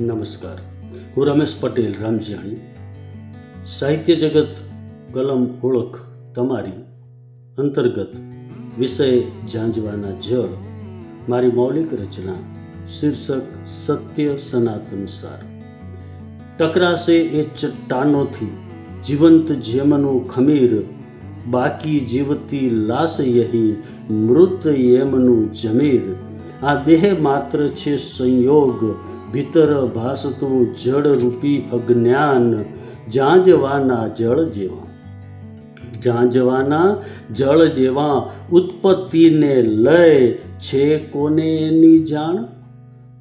નમસ્કાર. હું રમેશ પટેલ રામજાણી સાહિત્ય જગત કલમ ઓળખ તમારી અંતર્ગત વિષય ઝાંઝવાના જળ, મારી મૌલિક રચના, શીર્ષક સત્ય સનાતન સાર. ટકરાશે એ ચટ્ટાનોથી જીવંત જેમનું ખમીર, બાકી જીવતી લાશ યહી મૃત યમનું જમીર. આ દેહ માત્ર છે સંયોગ ભીતર ભાસતું જળરૂપી અજ્ઞાન જાંજવાના જળ જેવા. જાંજવાના જળ જેવા ઉત્પત્તિને લય છે કોને એની જાણ?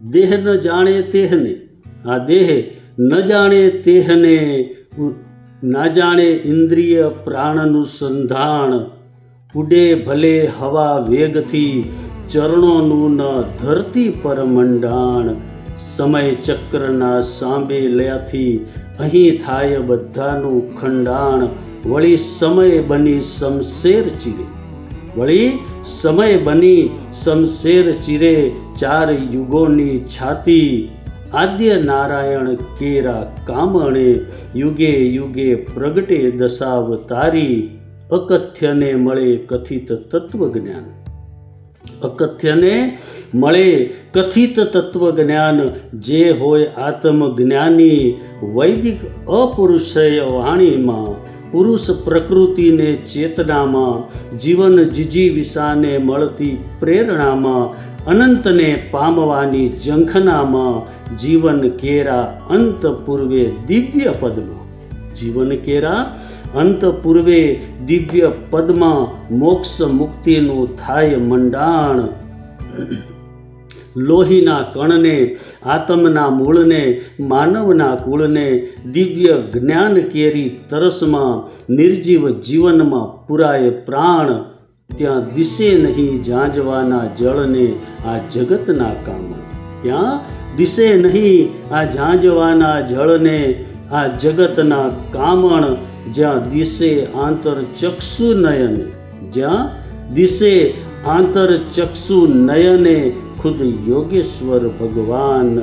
દેહ ન જાણે તેહને. આ દેહ ન જાણે તેહને. ના જાણે ઇન્દ્રિય પ્રાણનું સંધાણ ઉડે ભલે હવા વેગથી ચરણોનું ન ધરતી પર મંડાણ. સમય ચક્રના સાંબે લયાથી અહીં થાય બધાનું ખંડાણ. વળી સમય બની શમશેર ચીરે. વળી સમય બની શમશેર ચીરે ચાર યુગોની છાતી. આદ્ય નારાયણ કેરા કામણે યુગે યુગે પ્રગટે દશાવતારી. અકથ્યને મળે કથિત તત્વજ્ઞાન. અકથ્યને મળે કથિત તત્વજ્ઞાન જે હોય આત્મજ્ઞાની વૈદિક અપુરુષય વાણીમાં પુરુષ પ્રકૃતિને ચેતનામાં, જીવન જીજીવિષાને મળતી પ્રેરણામાં, અનંતને પામવાની ઝંખનામાં, જીવન કેરા અંત પૂર્વે દિવ્ય પદમાં. જીવન કેરા અંત પૂર્વે દિવ્ય પદમાં મોક્ષ મુક્તિનું થાય મંડાણ. લોહીના કણને, આત્મના મૂળને, માનવના કુળને દિવ્ય જ્ઞાન કેરી તરસમાં નિર્જીવ જીવનમાં પુરાય પ્રાણ. ત્યાં દિશે નહીં જાંજવાના જળને આ જગતના કામ. ત્યાં દિશે નહીં આ ઝાંઝવાના જળને આ જગતના કામણ. જ્યાં દિશે આંતર ચક્ષુ નયને, જ્યાં દિશે આંતર ચક્ષુ નયને ખુદ યોગેશ્વર ભગવાન.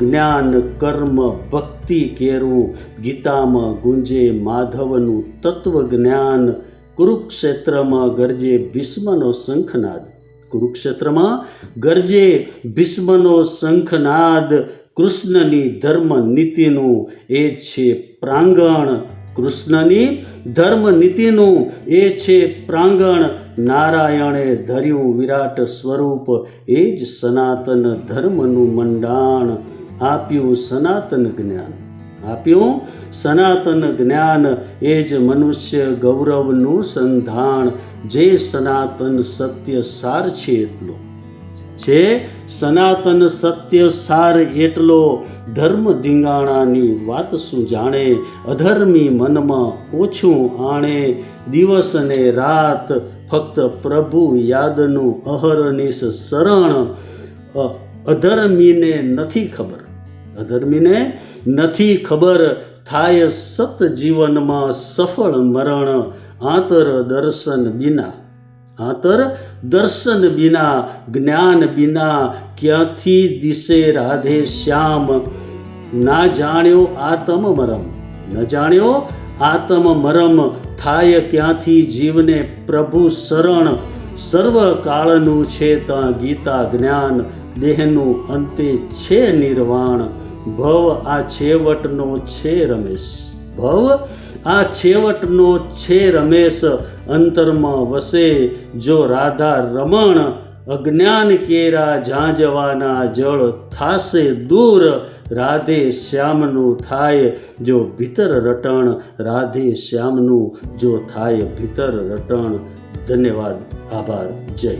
જ્ઞાન, કર્મ, ભક્તિ કેરવું, ગીતામાં ગુંજે માધવનું તત્વ જ્ઞાન. કુરુક્ષેત્રમાં ગરજે ભીષ્મનો શંખનાદ. કુરુક્ષેત્રમાં ગરજે ભીષ્મનો શંખનાદ. કૃષ્ણની ધર્મ નીતિનું એ છે પ્રાંગણ. કૃષ્ણની ધર્મ નીતિનું એ છે પ્રાંગણ. નારાયણે ધર્યું વિરાટ સ્વરૂપ, એ જ સનાતન ધર્મનું મંડાણ. આપ્યું સનાતન જ્ઞાન. આપ્યું સનાતન જ્ઞાન, એ જ મનુષ્ય ગૌરવનું સંધાણ જે સનાતન સત્ય સાર છે એટલો. છે સનાતન સત્ય સાર એટલો ધર્મ ધીંગાણાની વાત શું જાણે? અધર્મી મનમાં ઓછું આણે. દિવસ ને રાત ફક્ત પ્રભુ યાદનું અહરનિશ શરણ. અધર્મીને નથી ખબર. અધર્મીને નથી ખબર થાય સત જીવનમાં સફળ મરણ. આંતર દર્શન બિના આંતર દર્શન બિના, જ્ઞાન બિના, ક્યાંથી દિશે રાધે શ્યામ? ના જાણ્યો આતમ મરમ. ન જાણ્યો આતમ મરમ થાય ક્યાંથી જીવને પ્રભુ શરણ? સર્વ કાળનું છે ત્યાં ગીતા જ્ઞાન, દેહનું અંતે છે નિર્વાણ. ભવ આ છેવટનો છે રમેશ. ભવ. આ છેવટનો છે રમેશ. અંતરમાં વસે જો રાધા રમણ. અજ્ઞાન કેરા ઝાંઝવાના જળ થાશે દૂર. રાધે શ્યામનું થાય જો ભીતર રટણ. રાધે શ્યામનું જો થાય ભીતર રટણ. ધન્યવાદ. આભાર. જય